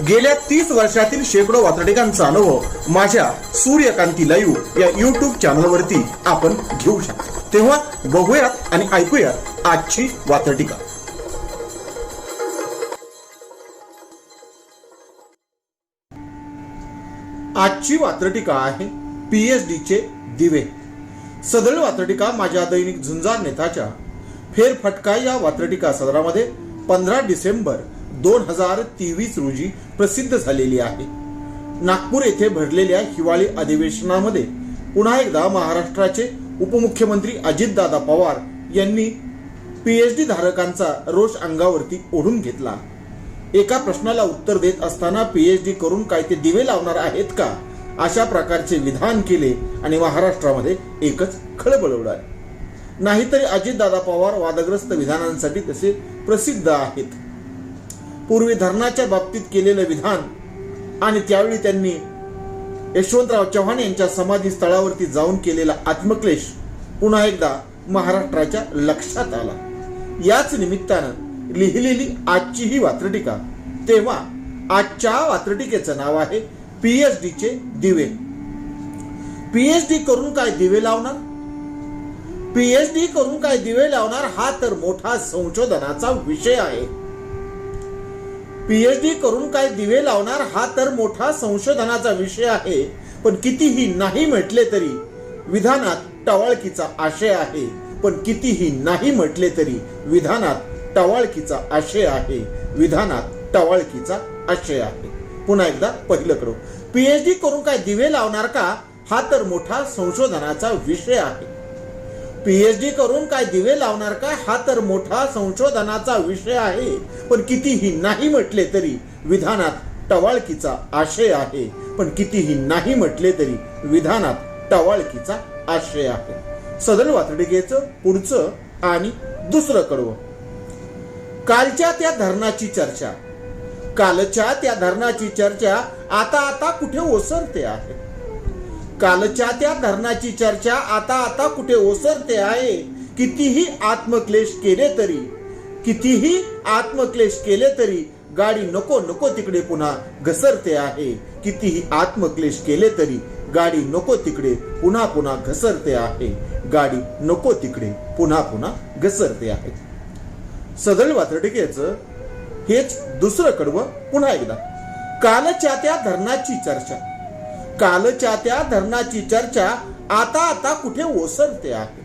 गेल्या तीस वर्षातील शेकडो वातडिकांचा अनुभव माझ्या सूर्यकांती लाईव्ह या युट्यूब चॅनलवरती आपण घेऊ शकतो. तेव्हा बघूयात आणि ऐकूयात आजची वातडिका आजची वात्रटिका आहे पीएचडी चे दिवे. सदळ वात्रटिका माझ्या दैनिक झुंजार नेताच्या. फेरफटका या वात्रटिका सदरामध्ये पंधरा डिसेंबर दोन हजार तेवीस रोजी प्रसिद्ध झालेली आहे. नागपूर येथे भरलेल्या हिवाळी अधिवेशनामध्ये पुन्हा एकदा महाराष्ट्राचे उपमुख्यमंत्री अजितदादा पवार यांनी पीएचडी धारकांचा रोष अंगावरती ओढून घेतला. एका प्रश्नाला उत्तर देत असताना पीएचडी करून काय ते दिवे लावणार आहेत का? अशा प्रकारचे विधान केले आणि महाराष्ट्रामध्ये एकच खळबळ उडाली. नाहीतरी अजितदादा पवार वादग्रस्त विधानांसाठी तसे प्रसिद्ध आहेत. पूर्वी धरणाच्या बाबतीत केलेलं विधान आणि त्यावेळी त्यांनी यशवंतराव चव्हाण यांच्या समाधी स्थळावरती जाऊन केलेला आत्मक्लेश पुन्हा एकदा महाराष्ट्राच्या लक्षात आला. याच निमित्तानं लिहिलेली आजची ही वात्रटिका तेव्हा आजच्या वात्रटिकेचं नाव आहे पीएचडी चे दिवे. पीएचडी करून काय दिवे लावणार? पीएचडी करून काय दिवे लावणार हा तर मोठा संशोधनाचा विषय आहे. पीएचडी करून काय दिवे लावणार हा तर मोठा संशोधनाचा विषय आहे. पण कितीही नाही म्हटले तरी विधानात टवाळकीचा आशय आहे. पण कितीही नाही म्हटले तरी विधानात टवाळकीचा आशय आहे. विधानात टवाळकीचा आशय आहे. पुन्हा एकदा पहिलं करू. पीएचडी करून काय दिवे लावणार का? हा तर मोठा संशोधनाचा विषय आहे. पीएचडी करून काय दिवे लावणार काय? हा तर मोठा संशोधनाचा विषय आहे. पण कितीही नाही म्हटले तरी विधानात टवाळकीचा आशय आहे. पण कितीही नाही म्हटले तरी विधानात टवाळकीचा आशय आहे. सदर वातडिकेचं पुढचं आणि दुसरं कडवं. कालच्या त्या धरणाची चर्चा. कालच्या त्या धरणाची चर्चा आता आता कुठे ओसरते आहे? कालच्या त्या धरणाची चर्चा आता आता कुठे ओसरते आहे? कितीही आत्मक्लेश केले तरी कितीही आत्मक्लेश केले तरी गाडी नको नको तिकडे पुन्हा घसरते आहे. कितीही आत्मक्लेश केले तरी गाडी नको तिकडे पुन्हा पुन्हा घसरते आहे. गाडी नको तिकडे पुन्हा पुन्हा घसरते आहे. सदळ वातडिकेचं हेच दुसरं कडवं पुन्हा एकदा. कालच्या त्या धरणाची चर्चा. कालच्या त्या धरणाची चर्चा आता आता कुठे ओसरते आहे?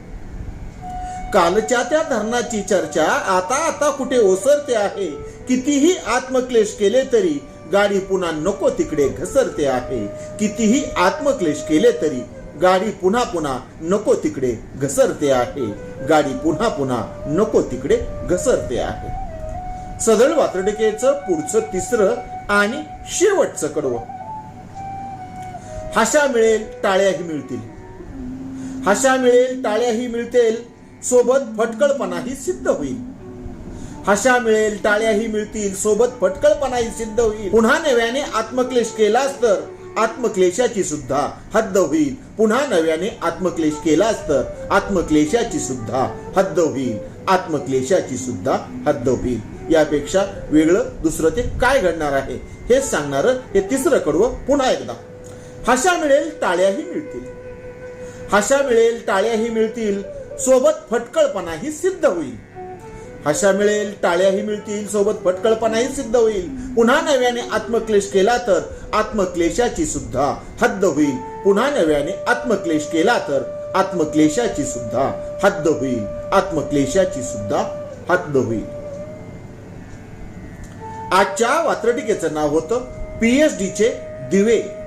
कालच्या त्या धरणाची चर्चा आता आता कुठे ओसरते आहे? कितीही आत्मक्लेश केले तरी गाडी पुन्हा नको तिकडे घसरते आहे. कितीही आत्मक्लेश केले तरी गाडी पुन्हा पुन्हा नको तिकडे घसरते आहे. गाडी पुन्हा पुन्हा नको तिकडे घसरते आहे. सदळ वात्रटिकेचं पुढचं तिसरं आणि शेवटचं कडवं. हशा मिळेल टाळ्याही मिळतील. हशा मिळेल टाळ्याही मिळतील. सोबत फटकळपणाही सिद्ध होईल. हशा मिळेल टाळ्याही मिळतील. सोबत फटकळपणाही सिद्ध होईल. पुन्हा नव्याने आत्मक्लेश केलास तर आत्मक्लेशाची सुद्धा हद्द होईल. पुन्हा नव्याने आत्मक्लेश केलास तर आत्मक्लेशाची सुद्धा हद्द होईल. आत्मक्लेशाची सुद्धा हद्द होईल. यापेक्षा वेगळं दुसरं ते काय घडणार आहे? हे सांगणार हे तिसरं कडवं पुन्हा एकदा. हशा मिळेल टाळ्याही मिळतील. हशा मिळेल टाळ्याही मिळतील सोबत फटकळपणाही सिद्ध होईल. हशा मिळेल टाळ्याही मिळतील सोबत फटकळपणाही सिद्ध होईल. पुन्हा नव्याने आत्मक्लेश केला तर आत्मक्लेशाची सुद्धा हद्द होईल. पुन्हा नव्याने आत्मक्लेश केला तर आत्मक्लेशाची सुद्धा हद्द होईल. आत्मक्लेशाची सुद्धा हद्द होईल. आजच्या वात्रटिकेचं नाव होतं पीएचडीचे दिवे.